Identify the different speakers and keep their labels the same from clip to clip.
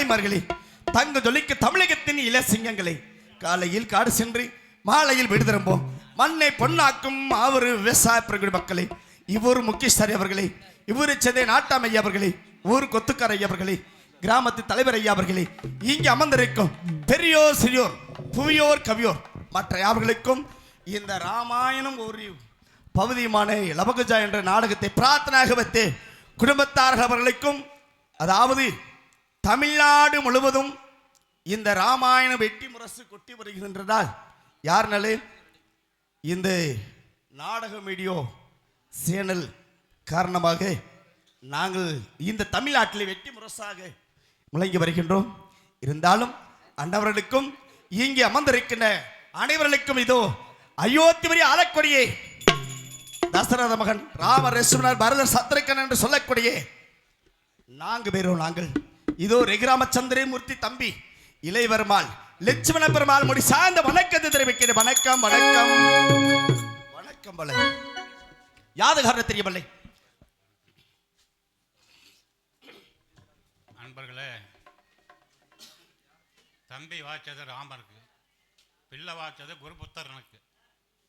Speaker 1: தாய்மார்களே தங்க ஜொலிக்கு தமிழகத்தின் இள இளசிங்கங்களே காலையில் காடு சென்று மாலையில் வீடு திரும்போம் மண்ணை பொன்னாக்கும் அவர் விவசாய பிரகுடி மக்களே இவ்வொரு முக்கியஸ்தரி அவர்களே இவரு சென்னை நாட்டாம் ஐயா அவர்களே ஊர் கொத்துக்கார ஐயா அவர்களே கிராமத்து தலைவர் ஐயா அவர்களே இங்கே அமர்ந்திருக்கும் பெரியோர் சிறியோர் புவியோர் கவியோர் மற்ற யாவர்களுக்கும் இந்த ராமாயணம் ஒரு பகுதியுமான லபகுஜா என்ற நாடகத்தை பிரார்த்தனாக வைத்து குடும்பத்தார்கள் அவர்களுக்கும் அதாவது தமிழ்நாடு முழுவதும் இந்த ராமாயண வெட்டி முரசு கொட்டி வருகின்றதால் யாருனாலே இந்த நாடக வீடியோ சேனல் காரணமாக நாங்கள் இந்த தமிழ்நாட்டில் வெட்டி முரசாக முழங்கி வருகின்றோம். இருந்தாலும் அண்டவர்களுக்கும் இங்கே அமர்ந்திருக்கின்ற அனைவர்களுக்கும் இதோ அயோத்தி ஆளக்கூடிய தசரத மகன் ராம ரசுமனர் பரதர் சத்திரக்கன் என்று சொல்லக்கூடிய நான்கு பேரும் நாங்கள் இதோ ரெகுராமச்சந்திரமூர்த்தி தம்பி இளையவருமாள் லட்சுமண பெருமாள் முடி சார்ந்த வணக்கத்தை தெரிவிக்கிறேன். வணக்கம் வணக்கம். வணக்கம் பல காரணம் தெரியவில்லை
Speaker 2: நண்பர்களே தம்பி வாய்ச்சது ராமருக்கு பிள்ளை வாய்ச்சது குருபுத்தரனுக்கு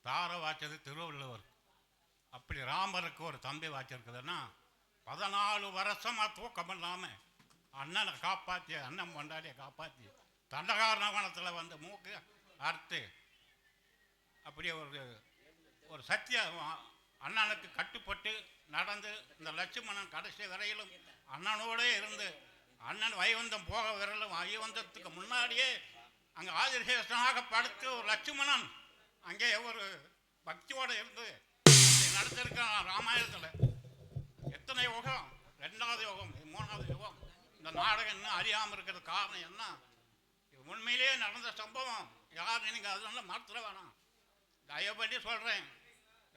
Speaker 2: தார வாய்ச்சது திருவள்ளுவர் அப்படி ராமருக்கு ஒரு தம்பி வாய்ச்சிருக்குதுன்னா பதினாலு வருஷமா தூக்கம் இல்லாமல் அண்ணனை காப்பாற்றி அண்ணன் கொண்டாடியை காப்பாற்றி தண்டகாரணவனத்தில் வந்து மூக்கு அறுத்து அப்படியே ஒரு ஒரு சத்திய அண்ணனுக்கு கட்டுப்பட்டு நடந்து இந்த லட்சுமணன் கடைசி வரையிலும் அண்ணனோடே இருந்து அண்ணன் வைவந்தம் போக விரலும் வைவந்தத்துக்கு முன்னாடியே அங்கே ஆதிசேஷனாக படுத்து ஒரு லட்சுமணன் அங்கே ஒரு பக்தியோடு இருந்து நடத்திருக்கான் ராமாயணத்தில். எத்தனை யோகம்? ரெண்டாவது யோகம் மூணாவது யோகம். இந்த நாடகம் இன்னும் அறியாமல் இருக்கிறது காரணம் என்ன? இது உண்மையிலேயே நடந்த சம்பவம். யார் நீங்கள் அதனால மாற்ற வேணாம். தயவுபடி சொல்கிறேன்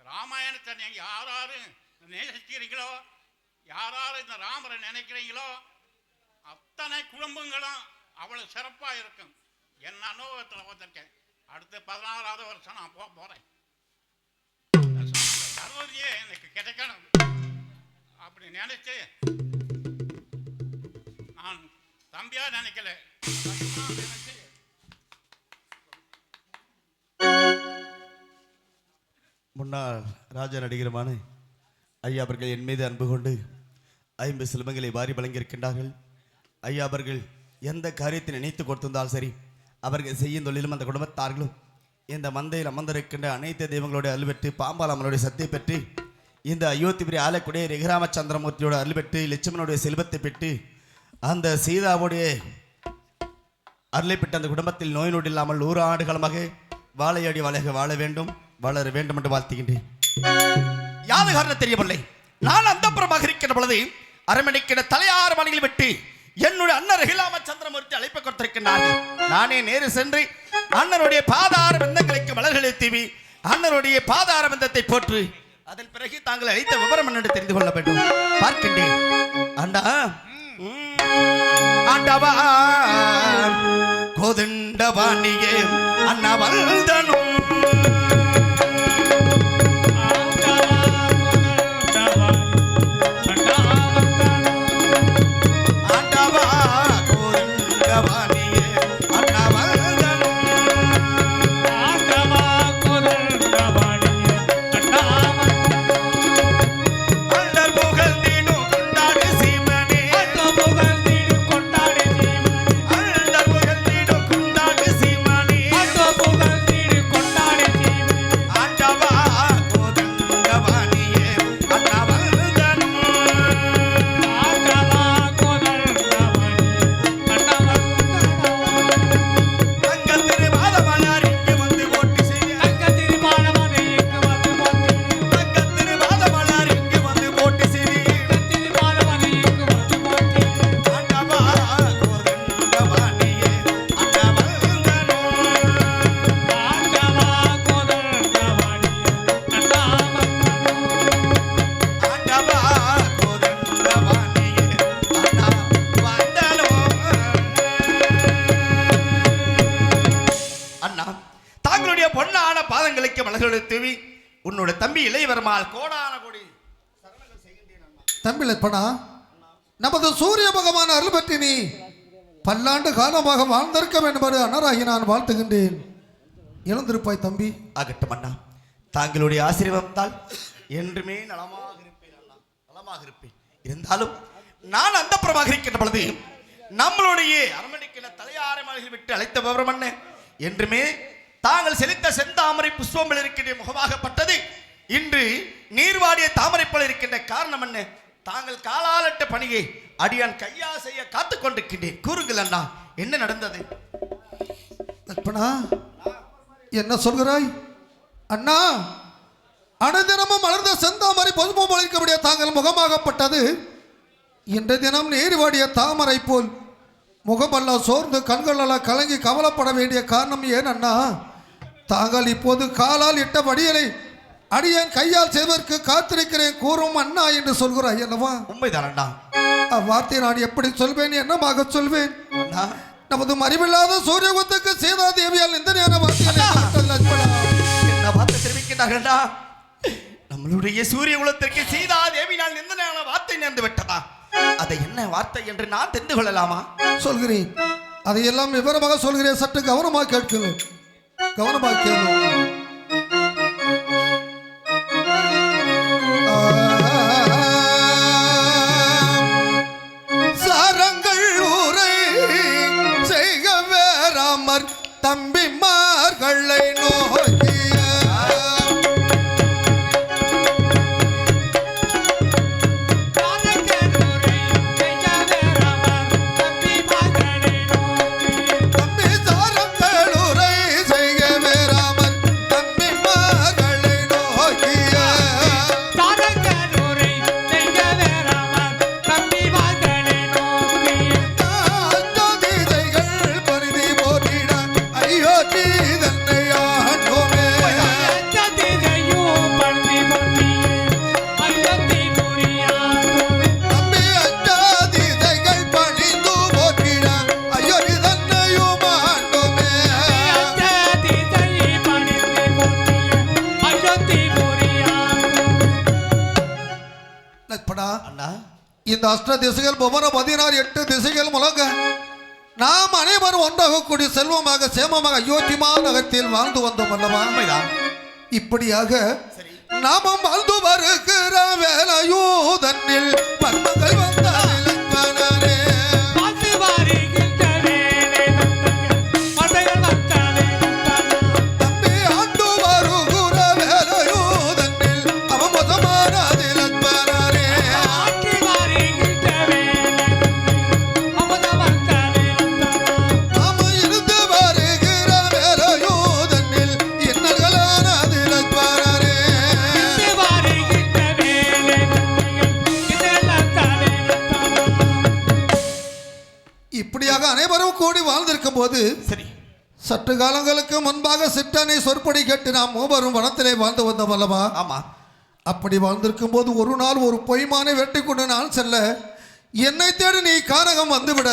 Speaker 2: ராமாயணத்தை நீங்கள் யார் யார் நேசிக்கிறீங்களோ யார் யார் இந்த ராமரை நினைக்கிறீங்களோ அத்தனை குடும்பங்களும் அவ்வளோ சிறப்பாக இருக்கும். என் அனுபவத்தில் வந்திருக்கேன் அடுத்து பதினாறாவது வருஷம் நான் போக போகிறேன் சர்வதியே எனக்கு கிடைக்கணும். அப்படி நினைச்சு தம்பியா நினைக்கல.
Speaker 1: முன்னாள் ராஜா நடிகருமான ஐயா அவர்கள் என் மீது அன்பு கொண்டு ஐம்பது சிலம்பங்களை வாரி வழங்கியிருக்கின்றார்கள். ஐயா அவர்கள் எந்த காரியத்தை நினைத்து கொடுத்திருந்தாலும் சரி அவர்கள் செய்யும் தொழிலும் அந்த குடும்பத்தார்களும் இந்த மந்தையில் அமர்ந்திருக்கின்ற அனைத்து தெய்வங்களுடைய அருள் பெற்று பாம்பால் அம்மனுடைய சத்தை பெற்று இந்த அயோத்திபுரி ஆலக்கூடிய ரெகுராம சந்திரமூர்த்தியோட லட்சுமணனுடைய செல்வத்தை பெற்று அந்த சீதாவுடைய அருளைப்பட்ட அந்த குடும்பத்தில் நோய் நொடி இல்லாமல் நூறு ஆண்டு காலமாக வாழையடி வாழையாக வாழ வேண்டும் வளர வேண்டும் என்று வாழ்த்துகின்றேன். யாது காரணம் தெரியவில்லை. நான் அந்த புறமாக இருக்கின்ற பொழுது அரமணிக்கிற தலையாறு மணியில் விட்டு என்னுடைய அண்ணன் ரகிலாம சந்திரமூர்த்தி அழைப்பு கொடுத்திருக்கின்றார்கள் நானே நேரு சென்று அண்ணனுடைய பாதார பந்தங்களுக்கு மலர்களை தீவி அண்ணனுடைய பாதார பந்தத்தை போற்று அதன் பிறகு தாங்கள் அழைத்த விவரம் என்னென்று தெரிந்து கொள்ள வேண்டும். பார்க்கின்றேன். அண்டா ஆண்டவா கோதண்டவாணியே அண்ணவல்தனும் ஆண்டவா தம்பி இளையவருமாள் கோடான கோடி
Speaker 3: தம்பி லட்பனா நமது சூரிய பகவான் அருள் பற்றி நீ பல்லாண்டு காலமாக வாழ்ந்திருக்க வேண்டும் என்று அன்னராகி நான் வாழ்த்துகின்றேன். எழுந்திருப்பாய் தம்பி.
Speaker 1: ஆகட்டும் அண்ணா. தாங்களுடைய ஆசீர்வாதத்தால் என்றுமே நலமாக இருப்பேன் அண்ணா. நலமாக இருப்பேன். இருந்தாலும் நான் அந்த புறமாக இருக்கின்ற பொழுது நம்மளுடைய அரண்மனைக்கிற மலையில் விட்டு அழைத்த விவரம் என்ன என்றுமே தாங்கள் செலுத்த செந்தாமரை புஷ்பங்கள் இருக்கின்ற முகமாகப்பட்டது இன்று நீர்வாடிய தாமரை இருக்கின்ற காரணம் என்ன? தாங்கள் காலாலட்ட பணியை அடியான் கையா செய்ய காத்து கொண்டிருக்கின்றேன். கூறுங்கள் அண்ணா என்ன நடந்தது?
Speaker 3: லட்சுமணா என்ன சொல்கிறாய்? அண்ணா அனுதினமும் மலர்ந்த செந்தாமரை பொதுமம் அளிக்கக்கூடிய தாங்கள் முகமாகப்பட்டது. இன்றைய தினம் நீர்வாடிய தாமரை போல் முகமெல்லாம் சோர்ந்து கண்களெல்லாம் கலங்கி கவலைப்பட வேண்டிய காரணம் ஏன் அண்ணா? தாங்கள் இப்போது காலால் இட்ட வடியலை அடியேன் கையால் செய்வதற்கு காத்திருக்கிறேன் கூறும் அண்ணா என்று சொல்கிறாய் அல்லவா?
Speaker 1: உண்மைதான் அண்ணா.
Speaker 3: அவ்வார்த்தை நான் எப்படி சொல்வேன் என்னமாக சொல்வேன்? நமது மறிவில்லாத சூரியகுத்துக்கு சீதா தேவியால் இந்த நேர.
Speaker 1: என்ன வார்த்தை தெரிவிக்கிறார்களா நம்மளுடைய சூரிய குலத்திற்கு சீதா தேவினால் நிந்தனையான வார்த்தை நேர்ந்து விட்டதா? அதை என்ன வார்த்தை என்று நான் தெரிந்து கொள்ளலாமா?
Speaker 3: சொல்கிறேன். அதையெல்லாம் விவரமாக சொல்கிறேன் சற்று கவனமாக கேட்கிறேன். கவனமாக கேளும் அஷ்ட திசைகள் புவன பதினாறு எட்டு திசைகள் முழங்க நாம் அனைவரும் ஒன்றாக கூடி செல்வமாக சேமமாக அயோத்திமா நகரத்தில் வாழ்ந்து வந்தோம் அல்லவா? இப்படியாக நாமம் வாழ்ந்து வருகிற வேலையூதனில்
Speaker 1: சரி.
Speaker 3: சற்று காலங்களுக்கு முன்பாக சிற்றனை சொற்படி கேட்டு நாம் மூவரும் வனத்திலே வாழ்ந்து வந்தோம் அல்லவா?
Speaker 1: ஆமா.
Speaker 3: அப்படி வாழ்ந்திருக்கும் போது ஒரு நாள் ஒரு பொய்மானை வெட்டி கொண்டு நான் செல்ல என்னை தேடி நீ கானகம் வந்துவிட.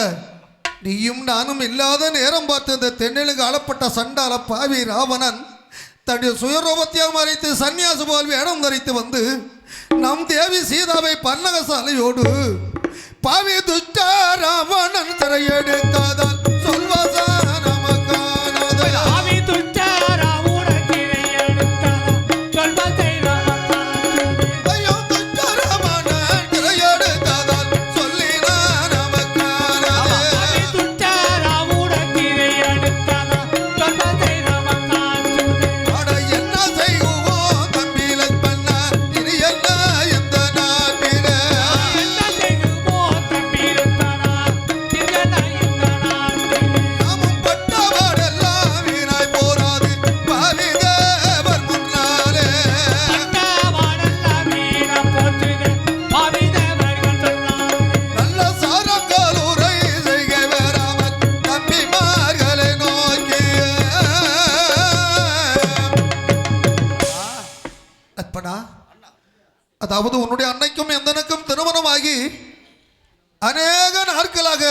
Speaker 3: நீயும் நானும் இல்லாத நேரம் பார்த்து இந்த தென்னிலுங்கு ஆளப்பட்ட சண்டால பாவி ராவணன் தன்னுடைய சுயரூபத்தையாக மறைத்து சன்னியாச போல் வேடம் தரித்து வந்து நம் தேவி சீதாவை பன்னகசாலையோடு பாவி துஷ்ட ராவணன் திரையெடுத்ததால் சொல்வசா? அன்னைக்கும் எந்தனுக்கும் திருமணமாகி அநேக நாட்களாக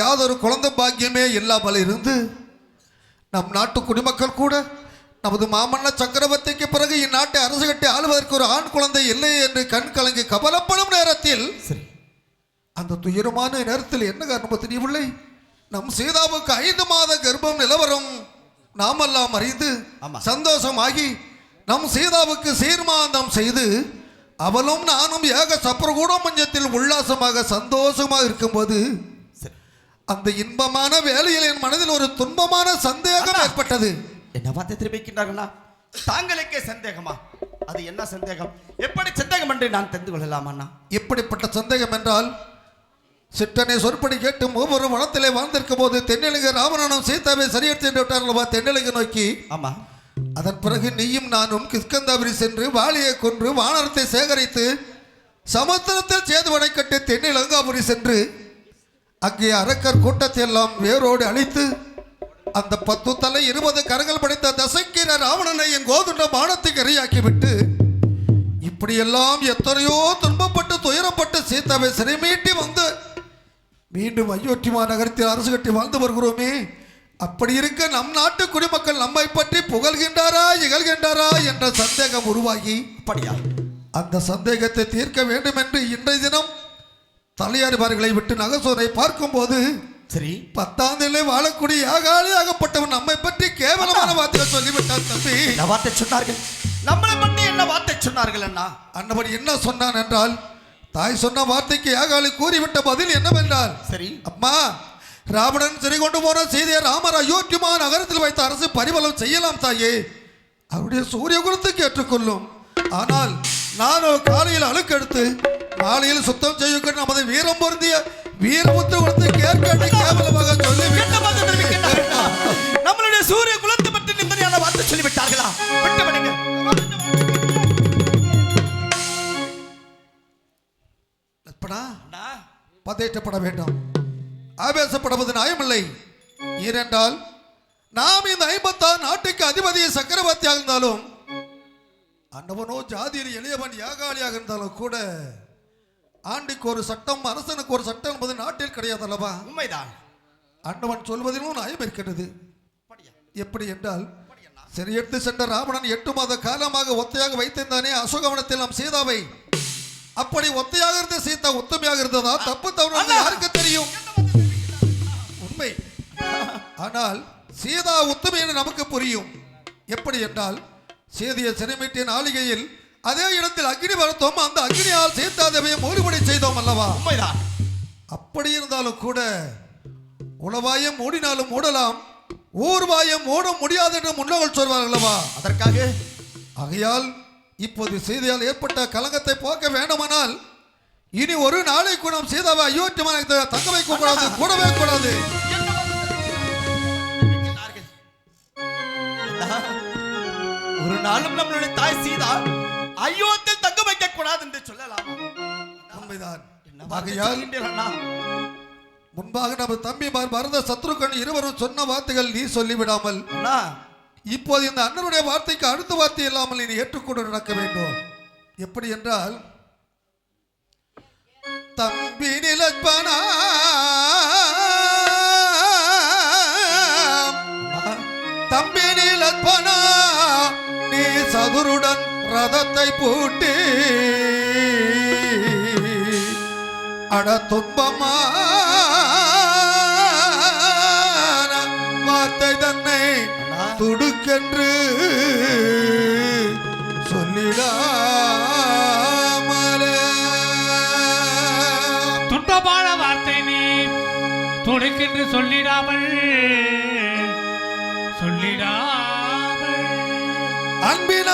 Speaker 3: யாதொரு குழந்தை பாக்கியமே இல்லாமல் இருந்து நம் நாட்டு குடிமக்கள் கூட நமது மாமன்ன சக்கரவர்த்திக்கு பிறகு இந்நாட்டை அரசு கட்டி ஆளுவதற்கு ஒரு ஆண் குழந்தை இல்லை என்று கண் கலங்கி கவலைப்படும் நேரத்தில் அந்த துயரமான நேரத்தில் என்ன காரணம் தெரியவில்லை. நம் சீதாவுக்கு ஐந்து மாத கர்ப்பம் நிலவரம். நாமெல்லாம் அறிந்து. சந்தோஷமாகி நம் சீதாவுக்கு சீர்மாந்தம் செய்து அவளும் நானும் ஏக சப்ரகூட மஞ்சத்தில் உல்லாசமாக சந்தோஷமாக இருக்கும்போது அந்த இன்பமான வேலையில் என் மனதில் ஒரு துன்பமான சந்தேகம். ஏற்பட்டது.
Speaker 1: என்ன வார்த்தை தெரிவிக்கின்றார்களா தாங்களுக்கே சந்தேகமா? அது என்ன சந்தேகம்? எப்படி சந்தேகம் என்று நான் தெரிந்து கொள்ளலாம்
Speaker 3: எப்படிப்பட்ட சந்தேகம் என்றால் சிட்டனை சொற்படி கேட்டு ஒவ்வொரு வனத்திலே வாழ்ந்திருக்கும் போது தென்னிலங்க ராவணனும் சீதாவை சரியெடுத்து என்று விட்டார்களவா தென்னிலங்க நோக்கி?
Speaker 1: ஆமா.
Speaker 3: அதன் பிறகு நீயும் நானும் கிஸ்கந்தாபுரி சென்று வாளியை கொன்று வானரத்தை சேகரித்து சமுத்திரத்தில் சேதுவனை கட்டி தென்னிலங்காபுரி சென்று அங்கே அரக்கர் கூட்டத்தை எல்லாம் வேரோடு அழித்து அந்த பத்து தலை இருபது கரங்கள் படைத்த தசைக்கிற ராவணனை என் கோதுண்ட பானத்துக்கு இரையாக்கிவிட்டு இப்படியெல்லாம் எத்தனையோ துன்பப்பட்டு துயரப்பட்டு சீதாவை சிறைமீட்டி வந்து மீண்டும் அயோத்திமா மாநகரத்தில் அரசு கட்டி வாழ்ந்து வருகிறோமே. அப்படி இருக்க நம் நாட்டு குடிமக்கள் நம்மை பற்றி புகழ்கின்றாரா இகழ்கின்றாரா என்ற சந்தேகம் உருவாகி
Speaker 1: அப்படியா?
Speaker 3: அந்த சந்தேகத்தை தீர்க்க வேண்டும் என்று இன்றைய தினம் தலையாரிமார்களை விட்டு நகசோரை பார்க்கும்போது
Speaker 1: சரி.
Speaker 3: பத்தாந்திலே வாழக்கூடிய ஏகாலியாகப்பட்டவன் நம்மை பற்றி கேவலமான வார்த்தைகள் சொல்லிவிட்டான் தம்பி.
Speaker 1: என்ன வார்த்தை சொன்னார்கள்? நம்மளை பற்றி என்ன வார்த்தை சொன்னார்கள் அண்ணா?
Speaker 3: அன்னவன் என்ன சொன்னான் என்றால் தாய் சொன்ன வார்த்தைக்கு ஏகாலி கூறிவிட்ட பதில் என்னவென்றால்
Speaker 1: சரி.
Speaker 3: அம்மா ராவணன் சிறை கொண்டு போன செய்தியை ராமர் அயோத்தியமா நகரத்தில் வைத்த அரசு பரிபலம் செய்யலாம் தாயே. அவருடைய சூரிய குலத்துக்கு ஏற்றுக்கொள்ளும் ஆனால் நானோ காலையில் அழுக்கெடுத்து மாலையில் சுத்தம் செய்யுங்கள். நமது வீரம் பொருந்திய வீரமுத்து குலத்தை கேட்க கேவலமாக
Speaker 1: அண்ணா? நம்மளுடைய சூரிய குலத்தை பற்றி நிம்மதியான வார்த்தை சொல்லிவிட்டார்களா? விட்டு விடுங்க.
Speaker 3: லட்சுமணா,
Speaker 1: அண்ணா
Speaker 3: பதேற்றப்பட வேண்டாம். ஆவேசப்படுவது நியாயமில்லை ஏனென்றால் நாம் இந்த ஐம்பத்தாறு நாட்டுக்கு அதிபதி சக்கரவர்த்தியாக இருந்தாலும் அன்னவனோ ஜாதியில் எளியவன் யாகாலியாக இருந்தாலும் கூட ஆண்டுக்கு ஒரு சட்டம் அரசனுக்கு ஒரு சட்டம் என்பது நாட்டில் கிடையாது அல்லவா?
Speaker 1: உண்மைதான்.
Speaker 3: அன்னவன் சொல்வதிலும் நியாயம் இருக்கிறது.
Speaker 1: அப்படியா?
Speaker 3: எப்படி என்றால் சிறையெடுத்து சென்ற ராவணன் எட்டு மாத காலமாக ஒத்தையாக வைத்திருந்தானே அசோகவனத்தில் நம் சீதாவை. அப்படி ஒத்தையாக இருந்த சீதா உத்தமையாக இருந்ததா? தப்பு தவறு யாருக்கு தெரியும்? ஆனால் சீதா உத்தமை என்று நமக்கு புரியும். எப்படி என்றால் சீதையை சிறைமீட்டிய நாளிகையில் அதே இடத்தில் அக்னி வளர்த்தோம் அந்த அக்னியால் சீதாதேவியை மூடுபடி செய்தோம் அல்லவா?
Speaker 1: உண்மைதான்.
Speaker 3: அப்படி இருந்தாலும் கூட உளவாயம் மூடினாலும் மூடலாம் ஊர்வாயம் மூட முடியாது என்று முன்னோர்கள் சொல்வார்கள் அல்லவா?
Speaker 1: அதற்காக?
Speaker 3: ஆகையால் இப்போது சீதையால் ஏற்பட்ட கலங்கத்தை போக்க வேண்டுமானால் இனி ஒரு நாளை கூட நாம் சீதாவை அயோத்தியமான தங்க வைக்க கூடாது கூடவே கூடாது.
Speaker 1: நாளும் நம்மளுடைய தாய் சீதா அயோத்தில் தங்க வைக்க கூடாது என்று சொல்லலாம்.
Speaker 3: உண்மைதான்? முன்பாக நமது தம்பிமார் பரத சத்ருகன் இருவரும் சொன்ன வார்த்தைகள் நீ சொல்லிவிடாமல் இப்போது இந்த அண்ணனுடைய வார்த்தைக்கு அடுத்த வார்த்தை இல்லாமல் நீ ஏற்றுக்கொண்டு நடக்க வேண்டும். எப்படி என்றால் தம்பி நிலப்பனா தம்பி நிலப்பனா சதுருடன் ரதத்தை பூட்டி அட துன்பமான வார்த்தை தன்னை துடுக்கென்று சொல்லிடாமலே
Speaker 4: துன்பமான வார்த்தை நீ துடுக்கென்று சொல்லிடாமல் சொல்லிடா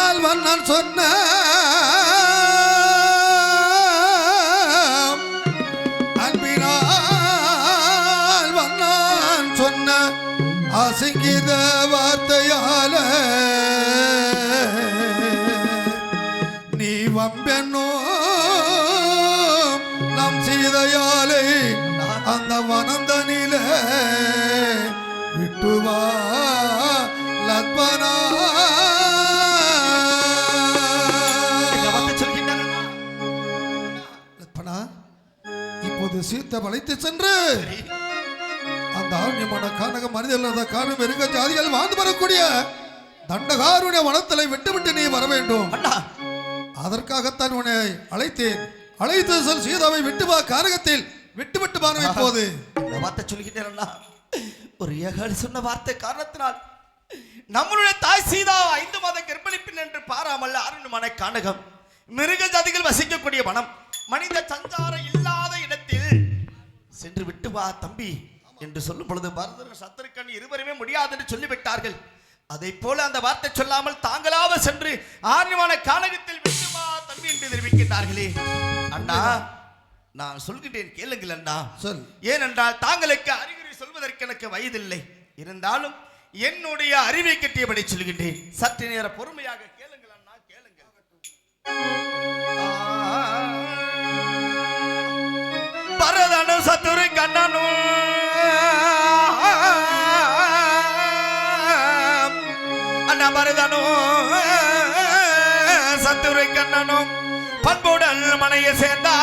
Speaker 3: அன்பினால் வண்ணன் சொன்ன அன்பினால் வண்ணன் சொன்ன அசிங்கித வார்த்தையால. நீ வம்பென்னோ நம் சீதையாலை அந்த வனந்தனில விட்டுவா. லத்மனா சீத்தை வளைத்து சென்று அந்த ஆண்யமான கானக மனிதர்கள காணும் இருக்க ஜாதிகள் வாழ்ந்து வரக்கூடிய தண்டகாருடைய வனத்தலை விட்டு விட்டு நீ வர வேண்டும். அதற்காகத்தான் உன்னை அழைத்தேன். அழைத்து செல் சீதாவை விட்டு வா காரகத்தில். விட்டு விட்டு இப்போது.
Speaker 1: இந்த வார்த்தை சொல்லிக்கிட்டேன் ஒரு ஏகாலி சொன்ன வார்த்தை காரணத்தினால் நம்மளுடைய தாய் சீதா ஐந்து மாத கர்ப்பிணி பெண் என்று பாராமல் அருண்மனை கானகம் மிருக ஜாதிகள் வசிக்கக்கூடிய வனம். மனித சஞ்சாரம் இடத்தில் சென்று விட்டு வா தம்பி. என்று சொல்லும் பொழுது பரதர் சத்துருக்கன் இருவருமே முடியாது என்று சொல்லிவிட்டார்கள். அதை போல அந்த வார்த்தை சொல்லாமல் தாங்களாக சென்று ஆர்யமான கானகத்தில் விட்டு வா தம்பி என்று தெரிவிக்கின்றார்களே. அண்ணா நான் சொல்கின்றேன் கேளுங்கள் அண்ணா.
Speaker 3: சொல்.
Speaker 1: ஏனென்றால் தாங்களுக்கு அறிகுறி சொல்வதற்கு எனக்கு வயதில்லை. இருந்தாலும் என்னுடைய அறிவை கட்டியபடி சொல்கின்றேன். சற்று நேர பொறுமையாக கேளுங்கள் அண்ணா கேளுங்கள். பரதனு சத்துரு கண்ணனு அண்ணா பரதனு சத்துரு கண்ணனும் பண்புடன் மனையை சேர்ந்தா.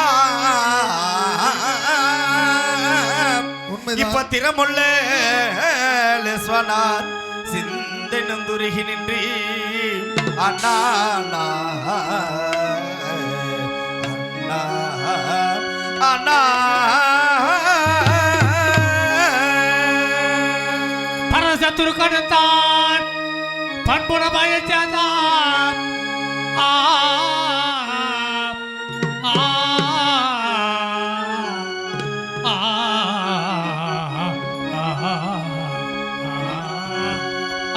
Speaker 1: இப்ப திறமுள்ள லேஸ்வனார் சிந்தனும் துருகி நின்றி அண்ணா அண்ணா அண்ணா. அண்ணா
Speaker 4: பண்புட பயச்சாதான் ஆ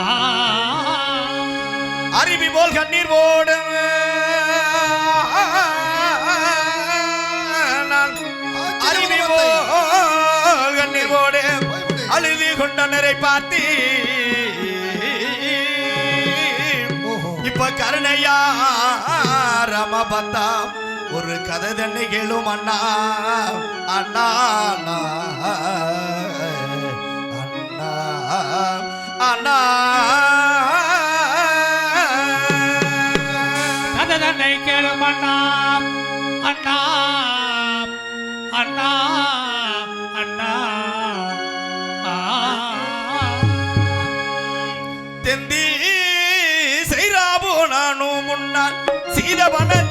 Speaker 4: ஆ
Speaker 1: அருவி போல் கண்ணீர் போடு அழுதி கொண்டனரை பார்த்து. இப்ப கருணையா ரம பத்தா ஒரு கதை தண்ணி கேளும் அண்ணா அண்ணா அண்ணா அண்ணா.
Speaker 4: கதை தன்னை கேளும் அண்ணா அண்ணா அண்ணா.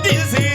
Speaker 4: this